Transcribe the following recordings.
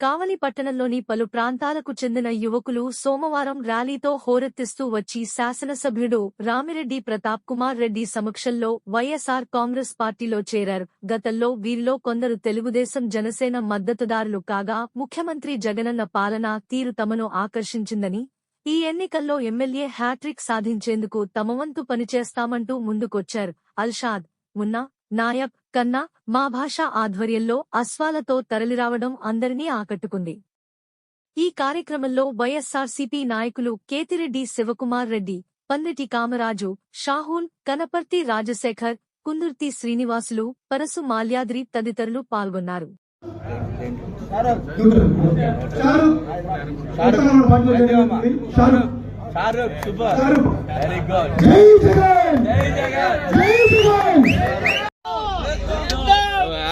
కావలి పట్టణంలోని పలు ప్రాంతాలకు చెందిన యువకులు సోమవారం ర్యాలీతో హోరెత్తిస్తూ వచ్చి శాసనసభ్యుడు రామిరెడ్డి ప్రతాప్ కుమార్ రెడ్డి సమక్షంలో వైఎస్ఆర్ కాంగ్రెస్ పార్టీలో చేరారు. గతంలో వీరిలో కొందరు తెలుగుదేశం జనసేన మద్దతుదారులు కాగా ముఖ్యమంత్రి జగనన్న పాలన తీరు తమను ఆకర్షించిందని ఈ ఎన్నికల్లో ఎమ్మెల్యే హ్యాట్రిక్ సాధించేందుకు తమవంతు పనిచేస్తామంటూ ముందుకొచ్చారు. అల్షాద్ మున్నా నాయబ్ కన్నా మా భాష ఆధ్వర్యంలో అశ్వాలతో తరలిరావడం అందరినీ ఆకట్టుకుంది. ఈ కార్యక్రమంలో వైఎస్సార్సీపీ నాయకులు కేతిరెడ్డి శివకుమార్ రెడ్డి పన్నెటి కామరాజు షాహూల్ కనపర్తి రాజశేఖర్ కుందుర్తి శ్రీనివాసులు పరసు మాల్యాద్రి తదితరులు పాల్గొన్నారు జై జగన్ జై జగన్ జై జగన్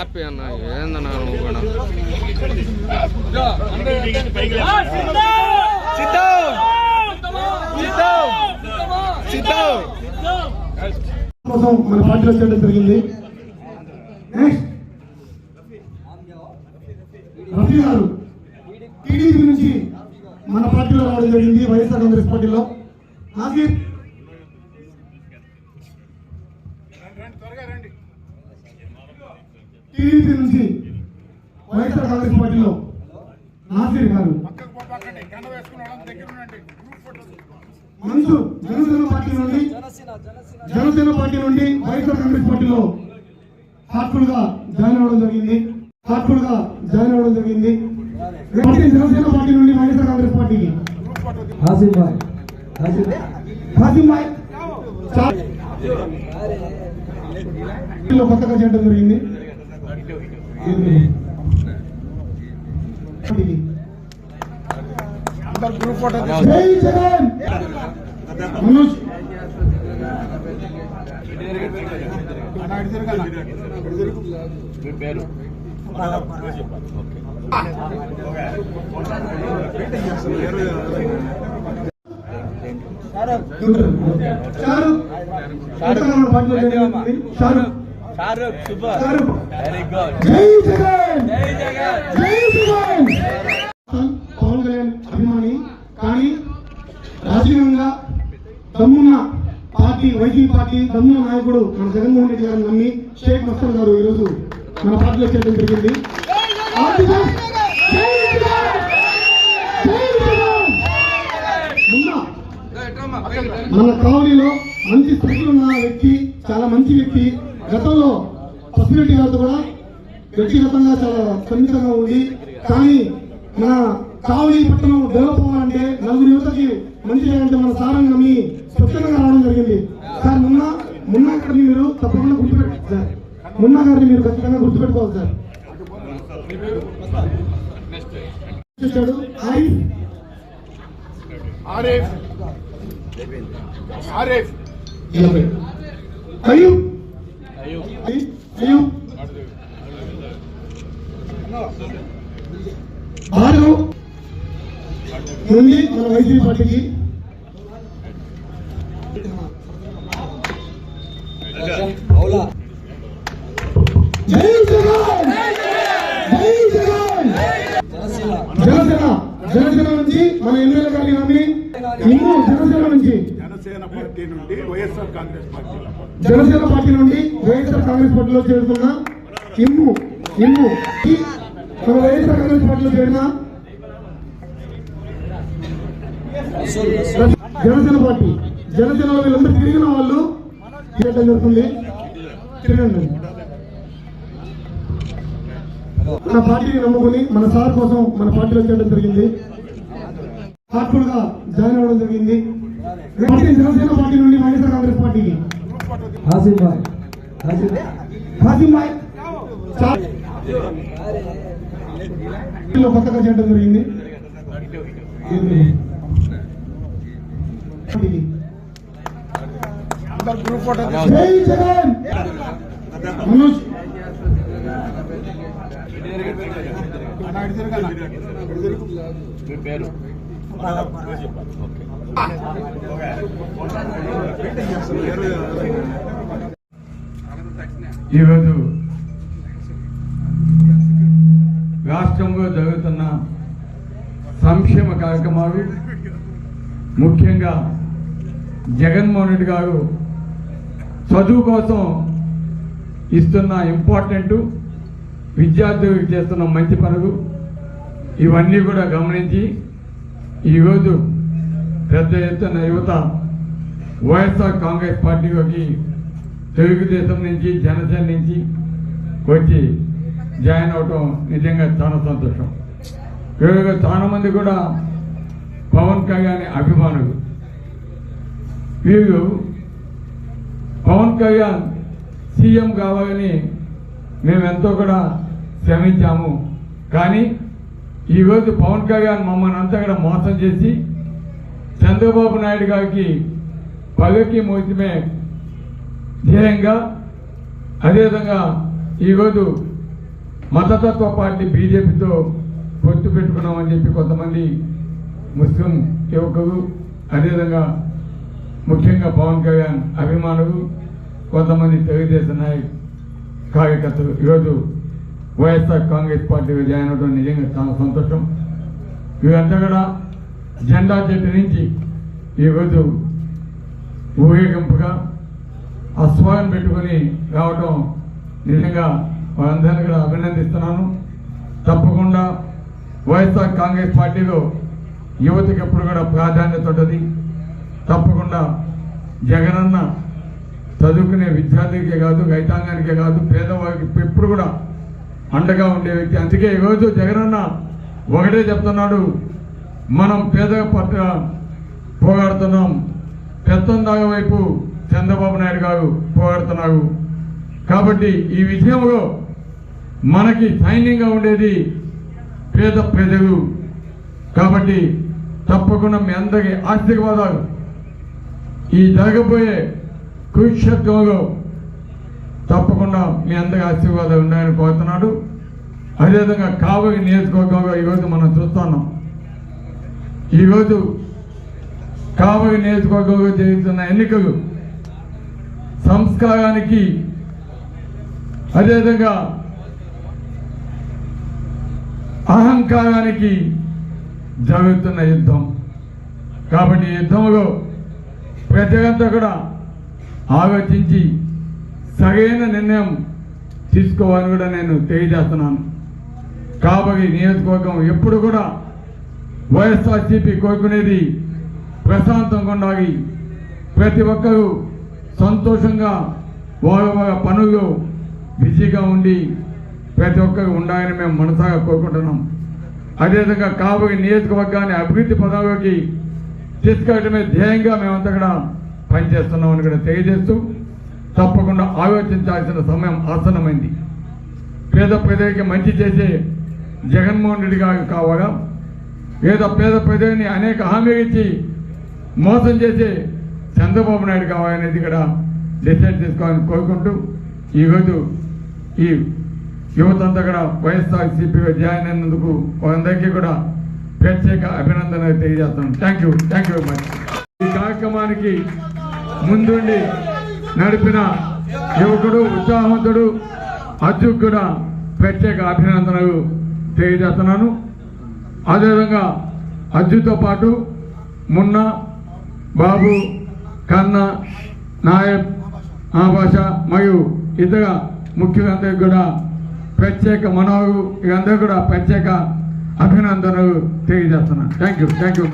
హ్యాపీ అన్న ఏందన్నా నువ్వు కూడా కోసం మన పార్టీలో చేయడం జరిగింది రఫీ గారు టీడీపీ నుంచి మన పార్టీలో రావడం జరిగింది వైఎస్ఆర్ కాంగ్రెస్ పార్టీలో ఆసిఫ్ రండి త్వరగా రండి టీడీపీ నుంచి వైఎస్ఆర్ కాంగ్రెస్ పార్టీలో నాసిర్ గారు. మనసు జనసేన పార్టీ నుండి జనసేన పార్టీ నుండి వైఎస్ఆర్ కాంగ్రెస్ పార్టీలో హార్ట్ఫుల్గా జాయిన్ అవ్వడం జరిగింది. హార్ట్ఫుల్గా జాయిన్ అవ్వడం జరిగింది. జనసేన పార్టీ నుండి వైఎస్ఆర్ కాంగ్రెస్ పార్టీకి హాసిం భాయ్. హాసిం భాయ్. కొత్తగా చేయడం జరిగింది. జై జగన్ మనోజ్ మీ పేరు షారుఖ్ ఉత్తరాఖండ్ పార్టీలో చేరినటువంటి Shahrukh Shahrukh super Shahrukh very good జై జగన్ జై జగన్ జై జగన్ పవన్ కళ్యాణ్ అభిమాని కానీ రాజకీయంగా దమ్మున్న పార్టీ వైసీపీ పార్టీ దమ్మున్న నాయకుడు మన జగన్మోహన్ రెడ్డి గారిని నమ్మి షేక్ మస్తర్ గారు ఈరోజు మన పార్టీలో చేరడం జరిగింది మన కావలిలో మంచి స్థితిలో ఉన్న వ్యక్తి చాలా మంచి వ్యక్తి గతంలో పసిరెడ్డి గారితో కూడా వ్యక్తిగతంగా చాలా సన్నిహితంగా ఉంది. కానీ మన కావలి పట్టణం డెవలప్ అవ్వాలంటే నలుగురు యువతకి మంచి చేయాలంటే మన సారాన్ని నమ్మి స్వచ్ఛంగా రావడం జరిగింది. సార్ మున్న మున్నా గారిని మీరు తప్పకుండా గుర్తుపెట్టాలి సార్. మున్నా గారిని మీరు ఖచ్చితంగా గుర్తుపెట్టుకోవాలి సార్. ఆరిఫ్. ఆరిఫ్. ఆరిఫ్. భార్గవ్ నుండి మన వైసీపీ పార్టీకి. జై జగన్! జై జగన్! జనసేన. జనసేన నుంచి మన ఎమ్మెల్యే గారి ఇంకో జనసేన నుంచి. జనసేన పార్టీ నుండి YSR Congress party Janasena party నుండి వైఎస్ఆర్ కాంగ్రెస్ పార్టీలో చేరుతున్న ఇమ్ము ఇమ్ము మన వైఎస్ఆర్ కాంగ్రెస్ పార్టీలో చేరిన జనసేన పార్టీ జనసేన వీళ్ళందరూ తిరిగిన వాళ్ళు చేయడం జరుగుతుంది. తిరగండి. మన పార్టీని నమ్ముకుని మన సార్ కోసం మన పార్టీలో చేయడం జరిగింది. హార్ట్ఫుల్గా జాయిన్ అవ్వడం జరిగింది. జనసేన పార్టీ నుండి వైఎస్ఆర్ కాంగ్రెస్ పార్టీకి హాసిం భాయ్ హాసిం కొత్తగా చేయడం జరిగింది. అందరు గ్రూప్ ఫోటో జై జగన్. మనోజ్ మీ పేరు? ఈరోజు రాష్ట్రంలో జరుగుతున్న సంక్షేమ కార్యక్రమాలు ముఖ్యంగా జగన్మోహన్ రెడ్డి గారు చదువు కోసం ఇస్తున్న ఇంపార్టెంట్ విద్యార్థులకు చేస్తున్న మంచి పనులు ఇవన్నీ కూడా గమనించి ఈరోజు పెద్ద ఎత్తున యువత వైఎస్ఆర్ కాంగ్రెస్ పార్టీలోకి తెలుగుదేశం నుంచి జనసేన నుంచి వచ్చి జాయిన్ అవటం నిజంగా చాలా సంతోషం. ఈరోజు చాలా మంది కూడా పవన్ కళ్యాణ్ అభిమానులు. వీళ్ళు పవన్ కళ్యాణ్ సీఎం కావాలని మేము ఎంతో కూడా శ్రమించాము. కానీ ఈరోజు పవన్ కళ్యాణ్ మమ్మల్ని అంతా కూడా మోసం చేసి చంద్రబాబు నాయుడు గారికి పగకి మోసమే ధ్యేయంగా అదేవిధంగా ఈరోజు మతతత్వ పార్టీ బీజేపీతో పొత్తు పెట్టుకున్నామని చెప్పి కొంతమంది ముస్లిం యువకులు అదేవిధంగా ముఖ్యంగా పవన్ కళ్యాణ్ అభిమానులు కొంతమంది తెలుగుదేశం నాయకు కార్యకర్తలు ఈరోజు వైఎస్ఆర్ కాంగ్రెస్ పార్టీలో జాయిన్ అవడం నిజంగా చాలా సంతోషం. ఇదంతా కూడా జెండా చెట్టు నుంచి ఈరోజు ఊరేగింపుగా అస్వాగం పెట్టుకొని రావడం నిజంగా వారందరినీ కూడా అభినందిస్తున్నాను. తప్పకుండా వైఎస్ఆర్ కాంగ్రెస్ పార్టీలో యువతకి ఎప్పుడు కూడా ప్రాధాన్యత ఉంటుంది. తప్పకుండా జగనన్న చదువుకునే విద్యార్థికే కాదు రైతాంగానికే కాదు పేదవారికి ఎప్పుడు కూడా అండగా ఉండే వ్యక్తి. అందుకే ఈరోజు జగనన్న ఒకటే చెప్తున్నాడు. మనం పేద పట్ల పోగాడుతున్నాం పెత్తందాగ వైపు చంద్రబాబు నాయుడు గారు పోరాడుతున్నారు. కాబట్టి ఈ విషయంలో మనకి సైన్యంగా ఉండేది పేద ప్రజలు. కాబట్టి తప్పకుండా మీ అందరికీ ఆశీర్వాదాలు. ఈ జరగబోయే కురుక్షేత్రంలో తప్పకుండా మీ అందరి ఆశీర్వాదాలు ఉన్నాయని కోరుతున్నాడు. అదేవిధంగా కావలి నియోజకవర్గంలో ఈరోజు మనం చూస్తున్నాం. ఈరోజు కావలి నియోజకవర్గంలో జరుగుతున్న ఎన్నికలు సంస్కారానికి అదేవిధంగా అహంకారానికి జరుగుతున్న యుద్ధం. కాబట్టి యుద్ధంలో ప్రజలంతా కూడా ఆలోచించి సరైన నిర్ణయం తీసుకోవాలని కూడా నేను తెలియజేస్తున్నాను. కాబట్టి నియోజకవర్గం ఎప్పుడు కూడా వైఎస్ఆర్సీపీ కోరుకునేది ప్రశాంతంగా ఉండాలి ప్రతి ఒక్కరూ సంతోషంగా వారి వారి పనులు బిజీగా ఉండి ప్రతి ఒక్కరు ఉండాలని మేము మనసాగా కోరుకుంటున్నాం. అదేవిధంగా కాబోయే నియోజకవర్గాన్ని అభివృద్ధి పదవికి తీసుకెళ్ళడమే ధ్యేయంగా మేమంతా కూడా పనిచేస్తున్నామని కూడా తెలియజేస్తూ తప్పకుండా ఆలోచించాల్సిన సమయం ఆసన్నమైంది. పేద ప్రజలకి మంచి చేసే జగన్మోహన్ రెడ్డి గారు కావగా లేదా పేద ప్రజల్ని అనేక హామీలు ఇచ్చి మోసం చేసే చంద్రబాబు నాయుడు కావాలనేది కూడా డిసైడ్ చేసుకోవాలని కోరుకుంటూ ఈరోజు ఈ యువతంతా కూడా వైఎస్ఆర్ సిపిగా జాయిన్ అయినందుకు వారందరికీ కూడా ప్రత్యేక అభినందనలు తెలియజేస్తున్నాను. Thank you thank you much ఈ కార్యక్రమానికి ముందుండి నడిపిన యువకుడు ఉత్సాహవంతుడు అర్జున్ కూడా ప్రత్యేక అభినందనలు తెలియజేస్తున్నాను. అదేవిధంగా అర్జున్తో పాటు మున్న బాబు కన్న నాయబ్ ఆభాష మరియు ఇతర ముఖ్యులందరికీ కూడా ప్రత్యేక మనోహరు వీరందరూ కూడా ప్రత్యేక అభినందనలు తెలియజేస్తున్నాను. Thank you thank you